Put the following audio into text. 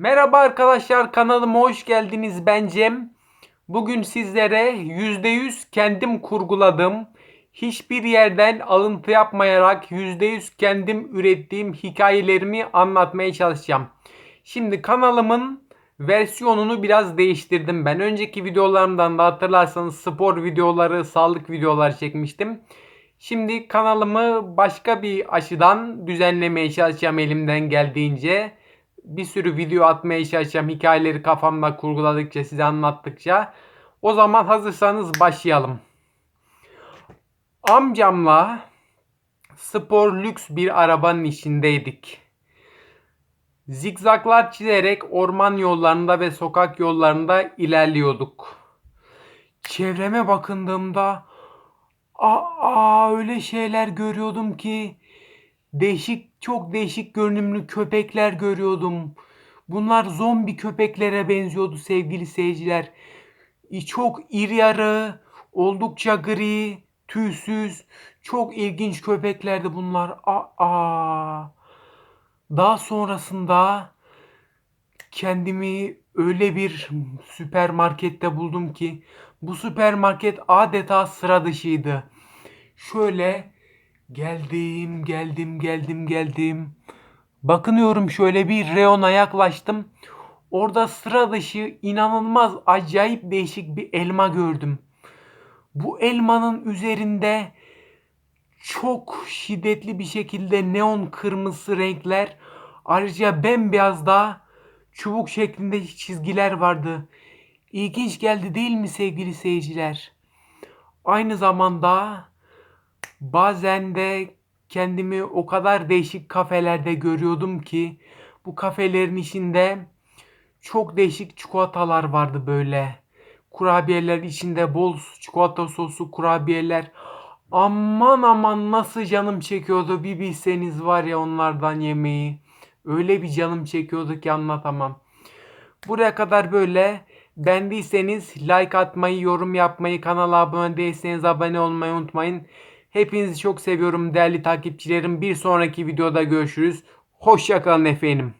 Merhaba arkadaşlar kanalıma hoş geldiniz ben Cem. Bugün sizlere %100 kendim kurguladım. Hiçbir yerden alıntı yapmayarak %100 kendim ürettiğim hikayelerimi anlatmaya çalışacağım. Şimdi kanalımın versiyonunu biraz değiştirdim ben. Önceki videolarımdan da hatırlarsanız spor videoları, sağlık videoları çekmiştim. Şimdi kanalımı başka bir açıdan düzenlemeye çalışacağım elimden geldiğince bir sürü video atmaya çalışacağım. Hikayeleri kafamda kurguladıkça, size anlattıkça. O zaman hazırsanız başlayalım. Amcamla spor lüks bir arabanın içindeydik. Zigzaglar çizerek orman yollarında ve sokak yollarında ilerliyorduk. Çevreme bakındığımda aa öyle şeyler görüyordum ki Değişik, çok değişik görünümlü köpekler görüyordum. Bunlar zombi köpeklere benziyordu sevgili seyirciler. Çok iri yarı, oldukça gri, tüysüz, çok ilginç köpeklerdi bunlar. Aa. Daha sonrasında kendimi öyle bir süpermarkette buldum ki bu süpermarket adeta sıra dışıydı. Şöyle Geldim, geldim, geldim, geldim. Bakınıyorum şöyle bir reyona yaklaştım. Orada sıra dışı inanılmaz acayip değişik bir elma gördüm. Bu elmanın üzerinde çok şiddetli bir şekilde neon kırmızı renkler ayrıca bembeyaz da çubuk şeklinde çizgiler vardı. İlginç geldi değil mi sevgili seyirciler? Aynı zamanda Bazen de kendimi o kadar değişik kafelerde görüyordum ki bu kafelerin içinde çok değişik çikolatalar vardı böyle. Kurabiyeler içinde bol çikolata sosu kurabiyeler. Aman aman nasıl canım çekiyordu bir bilseniz var ya onlardan yemeği. Öyle bir canım çekiyordu ki anlatamam. Buraya kadar böyle beğendiyseniz like atmayı, yorum yapmayı, kanala abone değilseniz abone olmayı unutmayın. Hepinizi çok seviyorum değerli takipçilerim. Bir sonraki videoda görüşürüz. Hoşçakalın efendim.